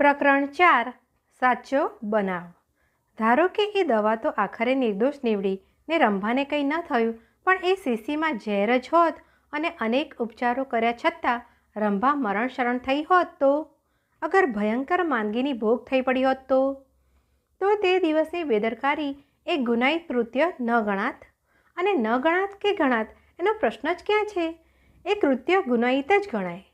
પ્રકરણ ચાર, સાચો બનાવ. ધારો કે એ દવા તો આખરે નિર્દોષ નીવડી ને રંભાને કંઈ ન થયું, પણ એ શીશીમાં ઝેર જ હોત અને અનેક ઉપચારો કર્યા છતાં રંભા મરણ શરણ થઈ હોત તો? અગર ભયંકર માંદગીની ભોગ થઈ પડી હોત તો? તો તે દિવસની બેદરકારી એ ગુનાઈ કૃત્ય ન ગણાત. અને ન ગણાત કે ગણાત એનો પ્રશ્ન જ ક્યાં છે? એ કૃત્ય ગુનાઈત જ ગણાય.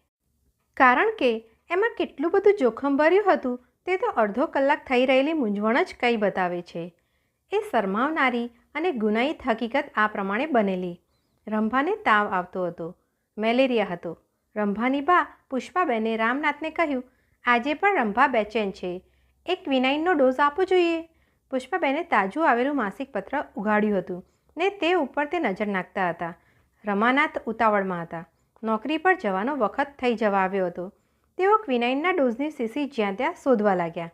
કારણ કે એમાં કેટલું બધું જોખમભર્યું હતું તે તો અડધો કલાક થઈ રહેલી મૂંઝવણ જ કંઈ બતાવે છે. એ શરમાવનારી અને ગુનાહિત હકીકત આ પ્રમાણે બનેલી. રંભાને તાવ આવતો હતો. મેલેરિયા હતો. રંભાની બા પુષ્પાબેને રામનાથને કહ્યું, આજે પણ રંભા બેચેન છે. એક વિનાઇનનો ડોઝ આપવો જોઈએ. પુષ્પાબેને તાજું આવેલું માસિક પત્ર ઉઘાડ્યું હતું ને તે ઉપર તે નજર નાખતા હતા. રમાનાથ ઉતાવળમાં હતા. નોકરી પર જવાનો વખત થઈ જવા આવ્યો હતો. તેઓ ક્વિનાઇનના ડોઝની સીસી જ્યાં ત્યાં શોધવા લાગ્યા.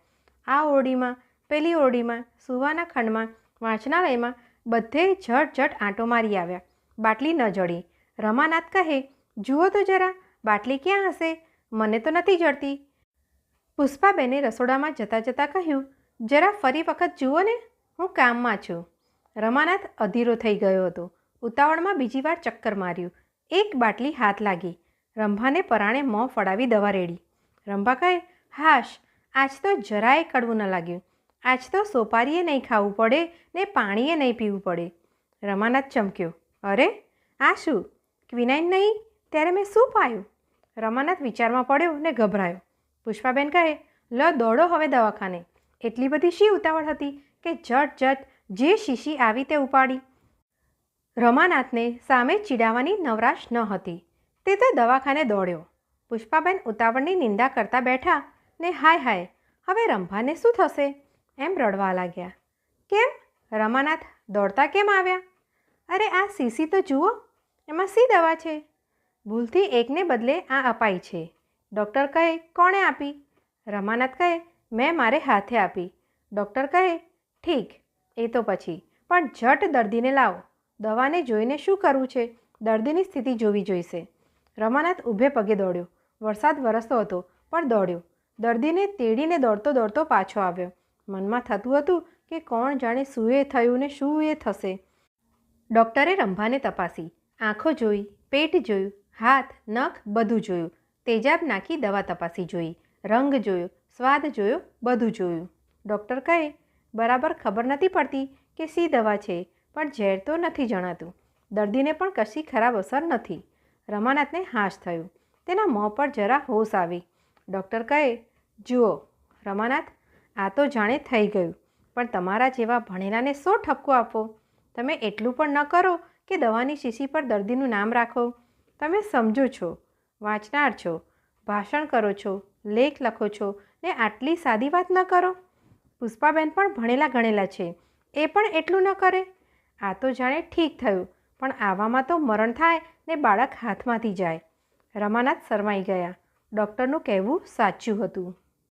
આ ઓરડીમાં, પેલી ઓરડીમાં, સુવાના ખંડમાં, વાંચનાલયમાં બધે ઝટ ઝટ આંટો મારી આવ્યા. બાટલી ન જડી. રમાનાથ કહે, જુઓ તો જરા, બાટલી ક્યાં હશે? મને તો નથી જડતી. પુષ્પાબેને રસોડામાં જતાં જતાં કહ્યું, જરા ફરી વખત જુઓ ને, હું કામમાં છું. રમાનાથ અધીરો થઈ ગયો હતો. ઉતાવળમાં બીજી વાર ચક્કર માર્યું. એક બાટલી હાથ લાગી. રંભાને પરાણે મોં ફડાવી દવા રેડી. રંભા કહે, હાશ, આજ તો જરાય કડવું ન લાગ્યું. આજ તો સોપારીએ નહીં ખાવું પડે ને પાણીએ નહીં પીવું પડે. રમાનાથ ચમક્યો, અરે, આ શું? ક્વિનાઇન નહીં? ત્યારે મેં શું પાયું? રમાનાથ વિચારમાં પડ્યો ને ગભરાયો. પુષ્પાબેન કહે, લ, દોડો હવે દવાખાને. એટલી બધી શી ઉતાવળ હતી કે જટ જટ જે શીશી આવી તે ઉપાડી. રમાનાથને સામે ચીડાવાની નવરાશ ન હતી. તે તો દવાખાને દોડ્યો. પુષ્પાબેન ઉતાવળની નિંદા કરતા બેઠા ને હાય હાય, હવે રંભાને શું થશે? એમ રડવા લાગ્યા. કેમ? રમાનાથ દોડતા કેમ આવ્યા? અરે આ સીસી તો જુઓ, એમાં સી દવા છે? ભૂલથી એકને બદલે આ અપાઈ છે. ડૉક્ટર કહે, કોણે આપી? રમાનાથ કહે, મેં મારે હાથે આપી. ડૉક્ટર કહે, ઠીક, એ તો પછી, પણ ઝટ દર્દીને લાવો. દવાને જોઈને શું કરવું છે? દર્દીની સ્થિતિ જોવી જોઈશે. રમાનાથ ઊભે પગે દોડ્યો. વરસાદ વરસતો હતો, પણ દોડ્યો. દર્દીને તેડીને દોડતો દોડતો પાછો આવ્યો. મનમાં થતું હતું કે કોણ જાણે શું એ થયું ને શું એ થશે. ડૉક્ટરે રંભાને તપાસી. આંખો જોઈ, પેટ જોયું, હાથ, નખ બધું જોયું. તેજાબ નાખી દવા તપાસી જોઈ. રંગ જોયો, સ્વાદ જોયો, બધું જોયું. ડૉક્ટર કહે, બરાબર ખબર નથી પડતી કે સી દવા છે, પણ ઝેર તો નથી જણાતું. દર્દીને પણ કશી ખરાબ અસર નથી. રમાનાથને હાશ થયું. તેના મોં પર જરા હોશ આવી. ડૉક્ટર કહે, જુઓ, રમાનાથ, આ તો જાણે થઈ ગયું, પણ તમારા જેવા ભણેલાને શો ઠપકો આપો. તમે એટલું પણ ન કરો કે દવાની શીશી પર દર્દીનું નામ રાખો. તમે સમજો છો, વાંચનાર છો, ભાષણ કરો છો, લેખ લખો છો, ને આટલી સાદી વાત ન કરો. પુષ્પાબેન પણ ભણેલા ગણેલા છે. એ પણ એટલું ન કરે. આ તો જાણે ઠીક થયું પણ આવામાં તો મરણ થાય ને બાળક હાથમાંથી જાય. રમાનાથ શરમાઈ ગયા. ડૉક્ટરનું કહેવું સાચું હતું.